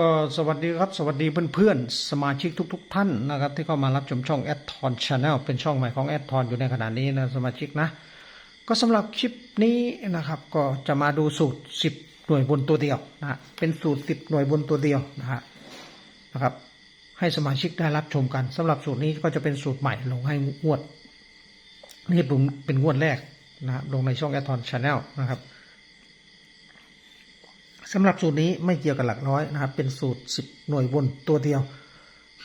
ก็สวัสดีครับ สวัสดีเพื่อนๆ สมาชิกทุกๆท่านนะครับ ที่เข้ามารับชมช่องแอดทอนชาแนลเป็นช่องใหม่ของแอดทอนอยู่ในขณะนี้นะสมาชิกนะ ก็สำหรับคลิปนี้นะครับ ก็จะมาดูสูตร 10 หน่วยบนตัวเดียวนะเป็นสูตร 10 หน่วยบนตัวเดียวนะฮะนะครับ ให้สมาชิกได้รับชมกันสำหรับสูตรนี้ก็จะเป็นสูตรใหม่ลงให้งวด นี่ผมเป็นงวดแรกนะครับลงในช่องแอดทอนชาแนลนะครับ สำหรับสูตรนี้ไม่เกี่ยวกับหลักร้อยนะครับ เป็นสูตร 10 หน่วยบนตัวเดียว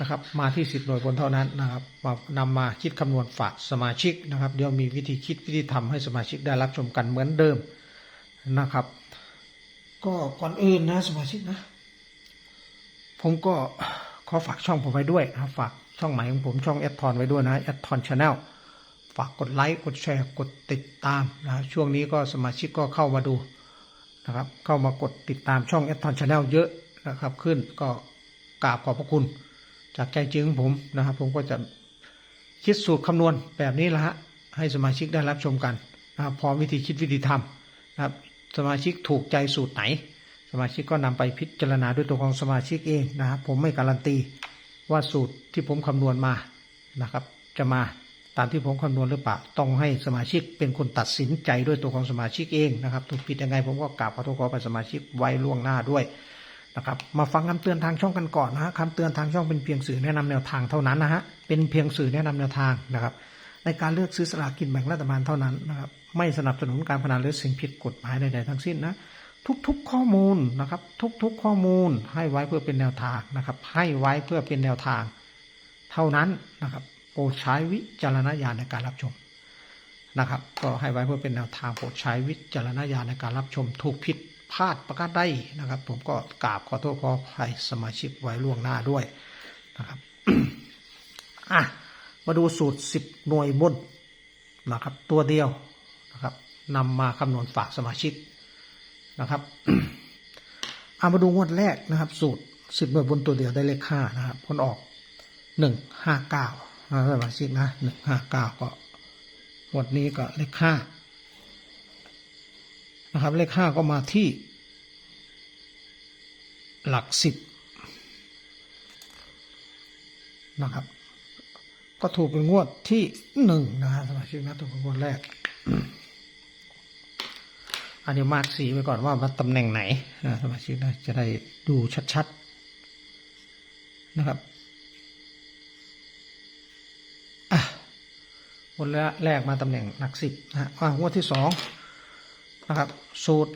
นะครับ มาที่ 10 หน่วยบนเท่านั้นนะครับมานำมาคิดคำนวณฝากสมาชิกนะครับ เดี๋ยวมีวิธีคิดวิธีทำให้สมาชิกได้รับชมกันเหมือนเดิมนะครับ ก็ก่อนอื่นนะสมาชิกนะ ผมก็ขอฝากช่องผมไว้ด้วยนะฝากช่องใหม่ของผมช่องแอดทอนไว้ด้วยนะแอดทอนชาแนลฝากกดไลค์กดแชร์กดติดตามนะช่วงนี้ก็สมาชิกก็เข้ามาดู นะครับ เข้ามากดติดตามช่องแอดทอนชาแนลเยอะนะครับขึ้นก็กราบขอบพระคุณ จากใจจริงของผมนะครับ ผมก็จะคิดสูตรคำนวณแบบนี้ละฮะให้สมาชิกได้รับชมกันนะครับพร้อมวิธีคิดวิธีทำนะครับ สมาชิกถูกใจสูตรไหน สมาชิกก็นำไปพิจารณาด้วยตัวของสมาชิกเองนะครับ ผมไม่การันตีว่าสูตรที่ผมคำนวณมานะครับ จะมาามที่ผมคำนวณหรือเปล่าต้องให้สมาชิกเป็นคนตัดสินใจด้วยตัวของสมาชิกเองนะครับถูกผิดยังไงผมก็กราบขอโทษขอไปสมาชิกไว้ล่วงหน้าด้วยนะครับมาฟังคำเตือนทางช่องกันก่อนนะฮะคำเตือนทางช่องเป็นเพียงสื่อแนะนำแนวทางเท่านั้นนะฮะเป็นเพียงสื่อแนะนำแนวทางนะครับ ในการเลือกซื้อสลากกินแบ่งรัฐบาลเท่านั้นนะครับไม่สนับสนุนการพนันหรือสิ่งผิดกฎหมายใดๆทั้งสิ้นนะทุกๆข้อมูลนะครับทุกๆข้อมูลให้ไว้เพื่อเป็นแนวทางนะครับให้ไว้เพื่อเป็นแนวทางเท่านั้นนะครับ โปรดใช้วิจารณญาณในการรับชมนะครับ ก็ให้ไว้เพื่อเป็นแนวทางโปรดใช้วิจารณญาณในการรับชมถูกผิดพลาดประกาศได้นะครับ ผมก็กราบขอโทษขออภัยสมาชิกไว้ล่วงหน้าด้วยนะครับอะมาดูสูตรสิบหน่วยบนนะครับ ตัวเดียวนะครับนำมาคำนวณฝากสมาชิกนะครับเอามาดูงวดแรกนะครับ สูตรสิบหน่วยบนตัวเดียวได้เลข5นะครับผลออกหนึ่งห้าเก้า สมาชิกนะหนึ่งห้าเก้าก็หมวดนี้ก็เลขห้านะครับ เลขห้าก็มาที่ หลักสิบนะครับ ก็ถูกเป็นงวดที่หนึ่งนะฮะสมาชิกนะถูกเป็นงวดแรก อันนี้มาร์กสีไว้ก่อนว่ามันตำแหน่งไหนนะสมาชิกนะจะได้ดูชัดๆนะครับ อะ งวดแรกมาตำแหน่งหลักสิบนะฮะอ่างวดที่สองนะครับสูตร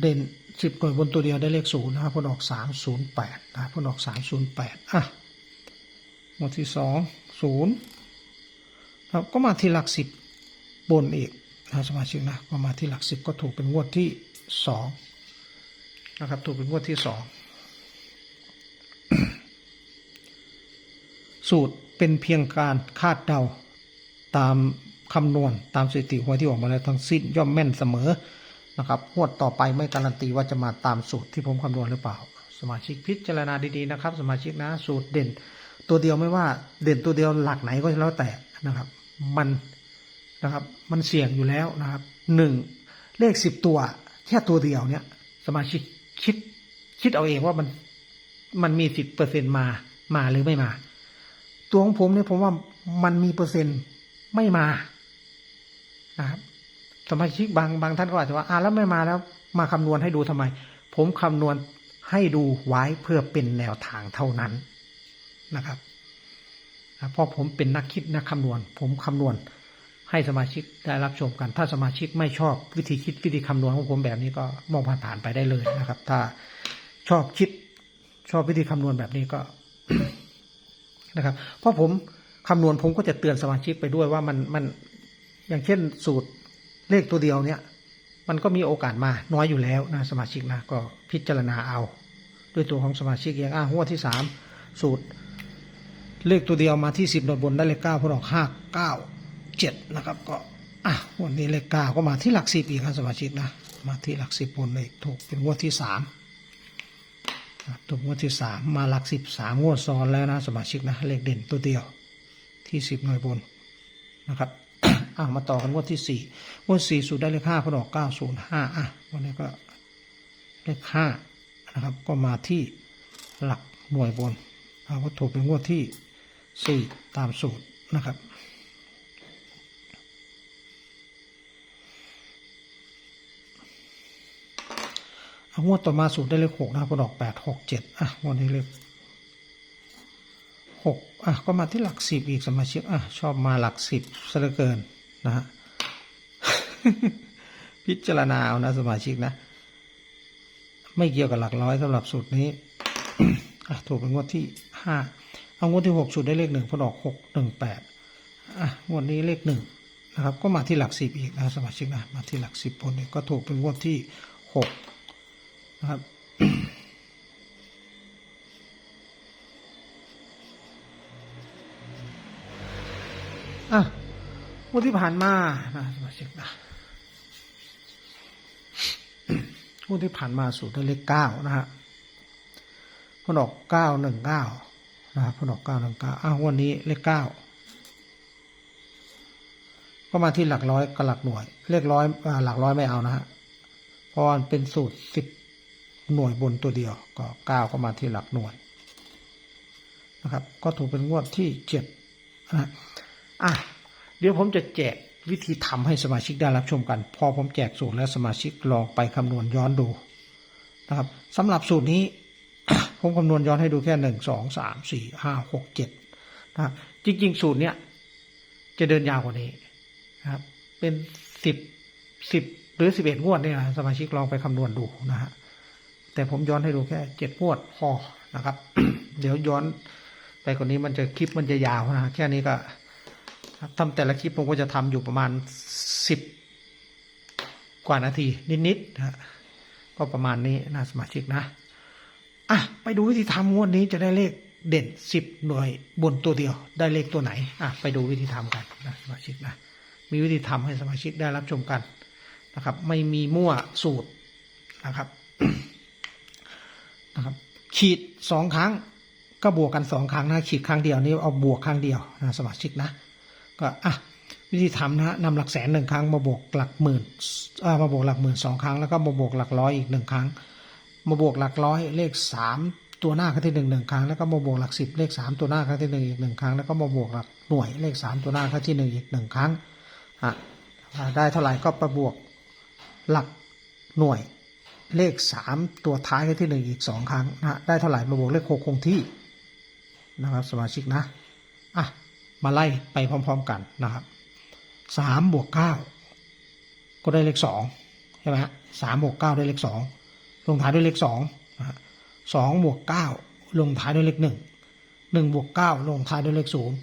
เด่นสิบหน่วยบนตัวเดียวได้เลขศูนย์นะครับผลออกสามศูนย์แปดนะครับผลออกสามศูนย์แปดอะงวดที่สองศูนย์ครับก็มาที่หลักสิบบนอีกนะสมาชิกนะก็มาที่หลักสิบก็ถูกเป็นงวดที่สองนะครับถูกเป็นงวดที่สองสูตรเป็นเพียงการคาดเดา ตามคำนวณตามสถิติหวยที่ออกมาแล้วทั้งสิ้นย่อมแม่นเสมอนะครับงวดต่อไปไม่การันตีว่าจะมาตามสูตรที่ผมคำนวณหรือเปล่า สมาชิกพิจารณาดีๆนะครับ สมาชิกนะสูตรเด่น ตัวเดียวไม่ว่าเด่นตัวเดียวหลักไหนก็แล้วแต่นะครับ มันนะครับมันเสี่ยงอยู่แล้วนะครับหนึ่งเลขสิบตัวแค่ตัวเดียวเนี่ย สมาชิกคิดคิดเอาเองว่ามันมันมีสิบเปอร์เซ็นมามาหรือไม่มา ตัวของผมเนี่ยผมว่ามันมีเปอร์เซ็นต์ ไม่มานะครับสมาชิกบางบางท่านก็อาจจะว่าอ่าแล้วไม่มาแล้ว มาคำนวณให้ดูทำไม ผมคำนวณให้ดูไว้เพื่อเป็นแนวทางเท่านั้นนะครับเพราะผมเป็นนักคิดนักคำนวณ ผมคำนวณให้สมาชิกได้รับชมกัน ถ้าสมาชิกไม่ชอบวิธีคิดวิธีคำนวณของผมแบบนี้ก็มองผ่านๆไปได้เลยนะครับ ถ้าชอบคิดชอบวิธีคำนวณแบบนี้ก็นะครับ เพราะผม คำนวณผมก็จะเตือนสมาชิกไปด้วยว่ามันมันอย่างเช่นสูตรเลขตัวเดียวเนี่ย มันก็มีโอกาสมาน้อยอยู่แล้วนะสมาชิกนะก็พิจารณาเอา ด้วยตัวของสมาชิกเองอะหัวที่สามสูตร เลขตัวเดียวมาที่สิบนบนได้เลขเก้าพอออกห้าเก้าเจ็ดนะครับ ก็อะวันนี้เลขเก้าก็มาที่หลักสิบอีกครับสมาชิกนะมาที่หลักสิบบนเลยถูกเป็นงวดที่สามถูกงวดที่สามมาหลักสิบสามงวดซ้อนแล้วนะสมาชิกนะเลขเด่นตัวเดียว ที่สิบหน่วยบนนะครับอะมาต่อกันงวดที่สี่งวดสี่สูตรได้เลขห้าพอออกเก้าศูนย์ห้าอะวันนี้ก็เลขห้านะครับ ก็มาที่หลักหน่วยบนเอาวัตถุเป็นงวดที่สี่ตามสูตรนะครับเอางวดต่อมาสูตรได้เลขหกนะครับพอดอกแปดหกเจ็ดอะงวดนี้เลข หกอะก็มาที่หลักสิบอีกสมาชิกอะชอบมาหลักสิบซะเหลือเกินนะฮะพิจารณาเอานะสมาชิกนะ ไม่เกี่ยวกับหลักร้อยสำหรับสูตรนี้อะถูกเป็นงวดที่ห้าเอางวดที่หกสูตรได้เลขหนึ่งพอดอกหกหนึ่งแปดอะงวดนี้เลขหนึ่งนะครับ ก็มาที่หลักสิบอีกนะสมาชิกนะมาที่หลักสิบบนเนี่ยก็ถูกเป็นงวดที่หกนะครับ งวันที่ผ่านมานะสมาชิกนะงวันที่ผ่านมาสูตรได้เลขเก้านะฮะพนออกเก้าหนึ่งเก้านะครับพนออกเก้าหนึ่งเก้าอ้าววันนี้เลขเก้าก็มาที่หลักร้อยกับหลักหน่วย เลขร้อยอหลักร้อยไม่เอานะฮะเพราะมันเป็นสูตรสิบหน่วยบนตัวเดียว ก็เก้าก็มาที่หลักหน่วยนะครับ ก็ถูกเป็นงวดที่เจ็ดนะอะ ดี๋ยวผมจะแจกวิธีทำให้สมาชิกได้รับชมกัน พอผมแจกสูตรแล้วสมาชิกลองไปคำนวณย้อนดูนะครับสำหรับสูตรนี้ ผมคำนวณย้อนให้ดูแค่หนึ่งสองสามสี่ห้าหกเจ็ดนะครับจริง ๆ สูตรเนี้ยจะเดินยาวกว่านี้นะครับ เป็นสิบสิบหรือสิบเอ็ดงวดเนี่ยนะสมาชิกลองไปคำนวณดูนะฮะแต่ผมย้อนให้ดูแค่เจ็ดงวดพอนะครับ เดี๋ยวย้อนไปกว่านี้มันจะคลิปมันจะยาวนะแค่นี้ก็ ทำแต่ละคลิปผมก็จะทำอยู่ประมาณสิบกว่านาที นิดๆนะฮะก็ประมาณนี้นะสมาชิกนะ อะ ไปดูวิธีทำงวดนี้จะได้เลขเด่นสิบหน่วยบนตัวเดียว ได้เลขตัวไหน อะ ไปดูวิธีทำกันนะสมาชิกนะ มีวิธีทำให้สมาชิกได้รับชมกันนะครับ ไม่มีมั่วสูตรนะครับนะครับขีดสองครั้งก็บวกกันสองครั้งนะขีดครั้งเดียวนี่เอาบวกครั้งเดียวนะสมาชิกนะ ก็อะวิธีทำนะฮะนำหลักแสนหนึ่งครั้งมาบวกหลักหมื่นอ่ามาบวกหลักหมื่นสองครั้งแล้วก็มาบวกหลักร้อยอีกหนึ่งครั้ง มาบวกหลักร้อยเลขสามตัวหน้าครั้งที่หนึ่งหนึ่งครั้งแล้วก็มาบวกหลักสิบเลขสามตัวหน้าครั้งที่หนึ่งอีกหนึ่งครั้งแล้วก็มาบวกหลักหน่วยเลขสามตัวหน้าครั้งที่หนึ่งอีกหนึ่งครั้งอะได้เท่าไหร่ก็ประบวกหลักหน่วยเลขสามตัวท้ายครั้งที่หนึ่งอีกสองครั้งนะฮะได้เท่าไหร่มาบวกเลขหกคงที่นะครับสมาชิกนะอะ มาไล่ไปพร้อมๆกันนะครับสามบวกเก้าก็ได้เลขสองใช่ไหมฮะสามบวกเก้าได้เลขสองลงท้ายด้วยเลขสองสองบวกเก้าลงท้ายด้วยเลขหนึ่งหนึ่งบวกเก้าลงท้ายด้วยเลขศูนย์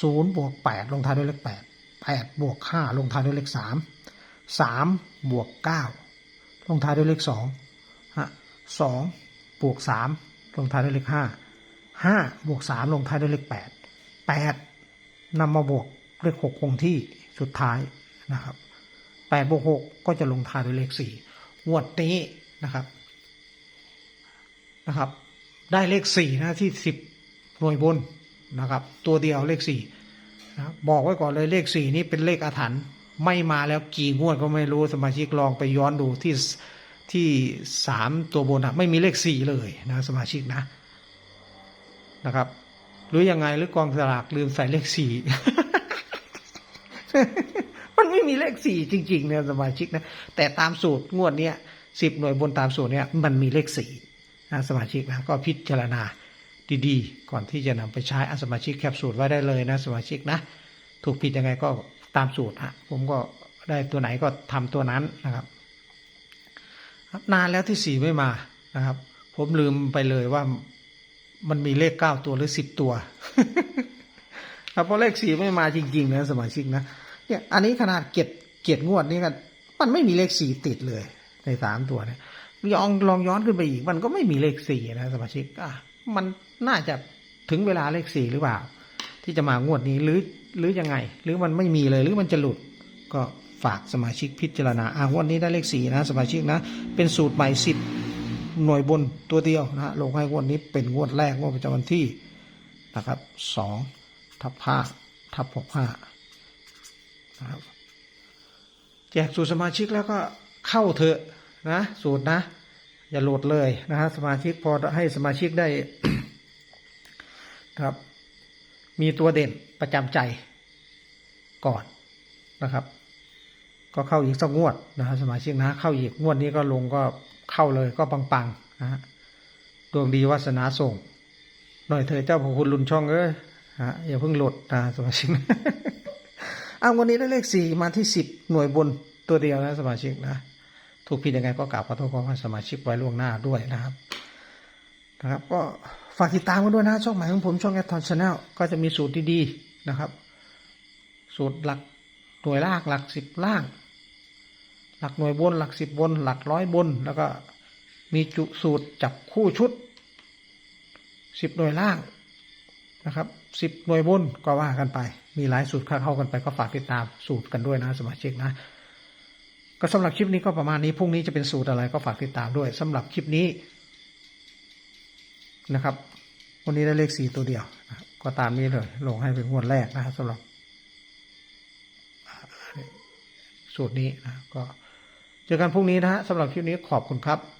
ศูนย์บวกแปดลงท้ายด้วยเลขแปดแปดบวกห้าลงท้ายด้วยเลขสามสามบวกเก้าลงท้ายด้วยเลขสองฮะสองบวกสามลงท้ายด้วยเลขห้าห้าบวกสามลงท้ายด้วยเลขแปดแปด นำมาบวกเลขหกคงที่สุดท้ายนะครับแปดบวกหกก็จะลงท้ายด้วยเลขสี่งวดนี้นะครับนะครับ ได้เลขสี่นะที่สิบหน่วยบนนะครับ ตัวเดียวเลขสี่นะบบอกไว้ก่อนเลยเลขสี่นี้เป็นเลขอาถรรพ์ไม่มาแล้วกี่งวดก็ไม่รู้สมาชิกลองไปย้อนดูที่ที่สามตัวบนอะไม่มีเลขสี่เลยนะสมาชิกนะนะครับ หรือยังไงหรือกองสลากลืมใส่เลขสี่มันไม่มีเลขสี่จริง ๆ เนี่ยสมาชิกนะ แต่ตามสูตรงวดเนี้ยสิบหน่วยบนตามสูตรเนี้ยมันมีเลขสี่นะสมาชิกนะก็พิจารณาดีๆ ก่อนที่จะนำไปใช้อะสมาชิกแคปสูตรไว้ได้เลยนะสมาชิกนะ ถูกผิดยังไงก็ตามสูตรฮะผมก็ได้ตัวไหนก็ทำตัวนั้นนะครับนานแล้วที่สี่ไม่มานะครับ ผมลืมไปเลยว่า มันมีเลขเก้าตัวหรือสิบตัวครับเพราะเลขสี่ไม่มาจริงๆนะสมาชิกนะเนี่ยอันนี้ขนาดเกียรติเกียรติงวดนี้กันมันไม่มีเลขสี่ติดเลย ในสามตัวเนี่ยลองลองย้อนขึ้นไปอีก มันก็ไม่มีเลขสี่นะสมาชิกอะมันน่าจะถึงเวลาเลขสี่หรือเปล่า ที่จะมางวดนี้หรือหรือยังไง หรือมันไม่มีเลยหรือมันจะหลุดก็ฝากสมาชิกพิจารณาอะงวดนี้ได้เลขสี่นะสมาชิกนะ เป็นสูตรใหม่สิบ หน่วยบนตัวเดียวนะฮะลงให้งวดนี้เป็นงวดแรกงวดประจำวันที่นะครับสองทับห้าทับหกห้านะครับแจกสูตรสมาชิกแล้วก็เข้าเถอะนะสูตรนะ อย่าโหลดเลยนะฮะสมาชิกพอให้สมาชิกได้ครับ มีตัวเด่นประจำใจก่อนนะครับ ก็เข้าอีกสักงวดนะฮะสมาชิกนะ เข้าอีกงวดนี้ก็ลงก็ เข้าเลยก็ปังๆนะฮะดวงดีวาสนาส่ง หน่อยเธอเจ้าพระคุณลุนช่องเอ้ยฮะอย่าเพิ่งโหลดนะสมาชิกนะอ้าวันนี้ได้เลขสี่มาที่สิบหน่วยบนตัวเดียวนะสมาชิกนะถูกผิดยังไงก็กราบขอโทษขอให้สมาชิกไว้ล่วงหน้าด้วยนะครับนะครับก็ฝากติดตามกันด้วยนะช่องใหม่ของผมช่องแอดทอนชาแนลก็จะมีสูตรดีๆนะครับ สูตรหลักหน่วยล่างหลักสิบล่าง หลักหน่วยบนหลักสิบบน หลักร้อยบน แล้วก็มีจุสูตรจับคู่ชุดสิบหน่วยล่างนะครับสิบหน่วยบนก็ว่ากันไป มีหลายสูตรเข้ากันไปก็ฝากติดตามสูตรกันด้วยนะสมาชิกนะ ก็สำหรับคลิปนี้ก็ประมาณนี้พรุ่งนี้จะเป็นสูตรอะไรก็ฝากติดตามด้วยสำหรับคลิปนี้นะครับ วันนี้ได้เลขสี่ตัวเดียวก็ตามนี้เลย ลงให้เป็นงวดแรกนะครับสำหรับสูตรนี้นะก็ เจอกันพรุ่งนี้นะฮะสำหรับคลิปนี้ขอบคุณครับ